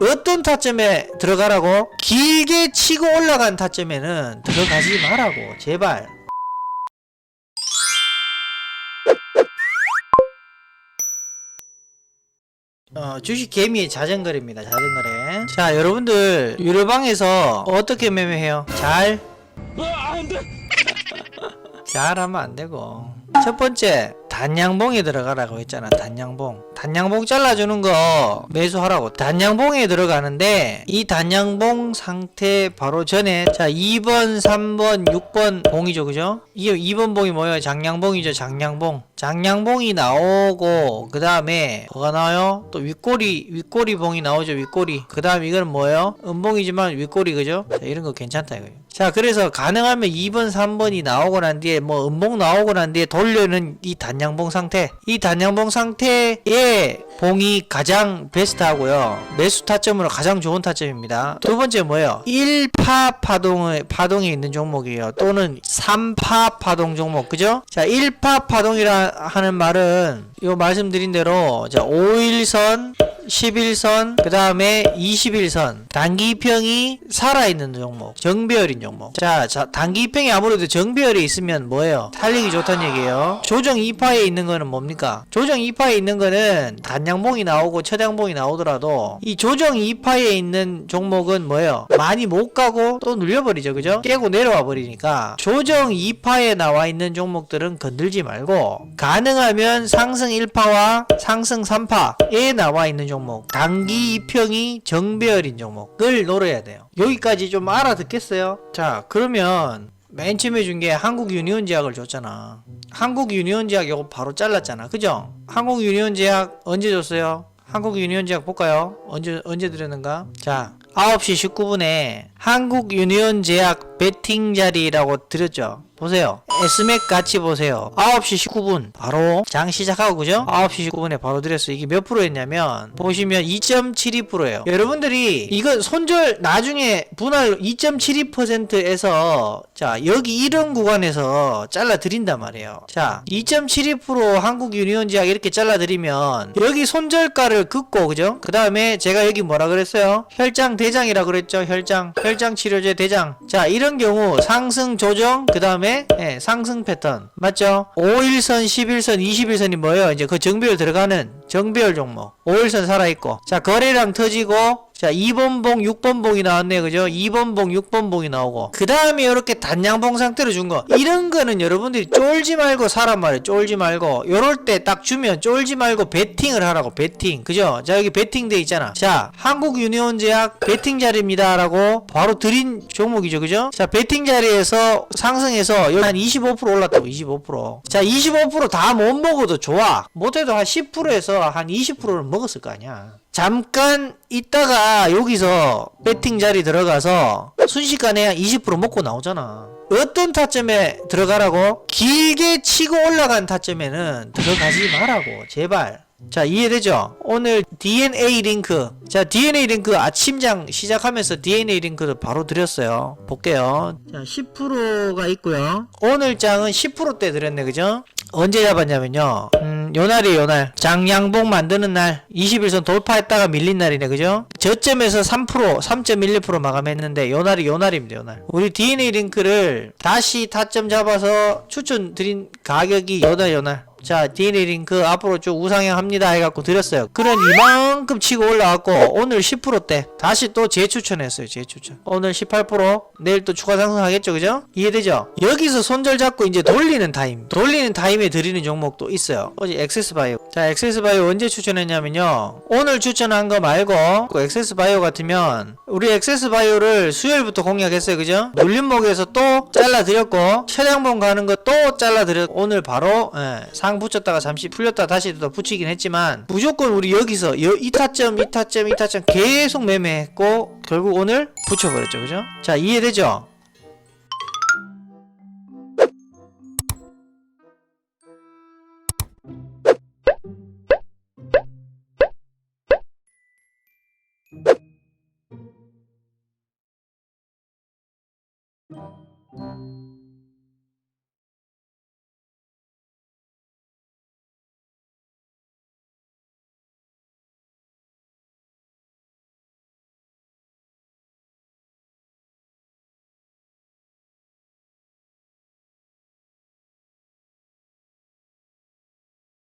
어떤 타점에 들어가라고? 길게 치고 올라간 타점에는 들어가지 말라고 제발 어, 주식 개미의 자전거래입니다. 자전거래. 자, 여러분들 유료방에서 어떻게 매매해요? 잘? 잘하면 안 되고. 첫 번째, 단양봉에 들어가라고 했잖아. 단양봉. 단양봉 잘라주는 거 매수하라고. 단양봉에 들어가는데 이 단양봉 상태 바로 전에 자 2번, 3번, 6번 봉이죠, 그죠? 이 2번 봉이 뭐예요? 장량봉이죠, 장량봉. 장량봉이 나오고 그 다음에 뭐가 나와요? 또 윗꼬리 윗꼬리 봉이 나오죠, 윗꼬리. 그 다음 이거는 뭐예요? 음봉이지만 윗꼬리 그죠? 자, 이런 거 괜찮다 이거예요. 자, 그래서 가능하면 2번, 3번이 나오고 난 뒤에 뭐 음봉 나오고 난 뒤에 돌려는 이 단양봉 상태. 이 단양봉 상태의 봉이 가장 베스트하고요. 매수 타점으로 가장 좋은 타점입니다. 두 번째 뭐예요? 1파 파동에 파동에 있는 종목이에요. 또는 3파 파동 종목. 그죠? 자, 1파 파동이라 하는 말은 요 말씀드린 대로 자, 5일선 11선, 그 다음에 21선, 단기평이 살아있는 종목, 정배열인 종목. 자, 자 단기평이 아무래도 정배열에 있으면 뭐예요? 탈리기 좋다는 얘기예요. 조정 2파에 있는 거는 뭡니까? 조정 2파에 있는 거는 단양봉이 나오고 처량봉이 나오더라도 이 조정 2파에 있는 종목은 뭐예요? 많이 못 가고 또 눌려버리죠, 그죠? 깨고 내려와 버리니까 조정 2파에 나와 있는 종목들은 건들지 말고 가능하면 상승 1파와 상승 3파에 나와 있는 종목 단기 이평이 정배열인 종목을 노려야 돼요 여기까지 좀 알아듣겠어요? 자 그러면 맨 처음에 준 게 한국 유니온 제약을 줬잖아 한국 유니온 제약 이거 바로 잘랐잖아 그죠? 한국 유니온 제약 언제 줬어요? 한국 유니온 제약 볼까요? 언제 언제 드렸는가? 자 9시 19분에 한국 유니온 제약 베팅 자리라고 드렸죠. 보세요. S맥 같이 보세요. 9시 19분. 바로 장 시작하고 그죠? 9시 19분에 바로 드렸어요. 이게 몇 프로였냐면 보시면 2.72%예요. 여러분들이 이건 손절 나중에 분할 2.72%에서 자 여기 이런 구간에서 잘라 드린단 말이에요. 자 2.72% 한국 유니온제약 이렇게 잘라 드리면 여기 손절가를 긋고 그죠? 그 다음에 제가 여기 뭐라 그랬어요? 혈장 대장이라 그랬죠? 혈장 혈장 치료제 대장. 자 이런 경우 상승 조정 그 다음에 예, 상승 패턴. 맞죠? 5일선 11선 21선이 뭐예요? 이제 그 정비율 들어가는 정비율 종목. 5일선 살아있고. 자 거래량 터지고 자 2번 봉 6번 봉이 나왔네 그죠? 2번 봉 6번 봉이 나오고. 그 다음에 이렇게 단양봉 상태로 준 거. 이런 거는 여러분들이 쫄지 말고 사란 말이에요. 쫄지 말고. 요럴 때 딱 주면 쫄지 말고 베팅을 하라고 베팅. 그죠? 자 여기 베팅 돼 있잖아. 자 한국 유니온 제약 베팅 자리입니다 라고 바로 드린 종목이죠 그죠? 자 베팅 자리에서 상승해서 한 25% 올랐다고 25%자 25%다 못 먹어도 좋아. 못해도 한 10%에서 한 20%를 먹었을 거 아니야 잠깐 있다가 여기서 배팅 자리 들어가서 순식간에 한20% 먹고 나오잖아. 어떤 타점에 들어가라고? 길게 치고 올라간 타점에는 들어가지 말라고 제발. 자 이해되죠? 오늘 DNA 링크 자 DNA 링크 아침장 시작하면서 DNA 링크를 바로 드렸어요 볼게요 자 10%가 있고요 오늘 장은 10%대 드렸네 그죠? 언제 잡았냐면요 음 요날이 요날. 장양봉 만드는 날 21선 돌파했다가 밀린 날이네 그죠? 저점에서 3% 3.11% 마감했는데 요날이 요날입니다 요날. 우리 DNA 링크를 다시 타점 잡아서 추천드린 가격이 요날 요날 자 DNA 링크 앞으로 쭉 우상향 합니다 해갖고 드렸어요. 그런 이만큼 치고 올라왔고 오늘 10%대 다시 또 재추천했어요 재추천. 오늘 18% 내일 또 추가 상승하겠죠 그죠? 이해되죠? 여기서 손절 잡고 이제 돌리는 타임 돌리는 타임에 드리는 종목도 있어요. 어제 엑세스바이오 자 엑세스바이오 언제 추천했냐면요. 오늘 추천한 거 말고 그 엑세스바이오 같으면 우리 엑세스바이오를 수요일부터 공략했어요. 그죠? 눌림목에서 또 잘라드렸고 최량봉 가는 거 또 잘라드렸고 오늘 바로 예, 상 붙였다가 잠시 풀렸다 다시 또 붙이긴 했지만 무조건 우리 여기서 여, 이 타점 이 타점 이 타점 계속 매매했고 결국 오늘 붙여버렸죠. 그죠? 자 이해되죠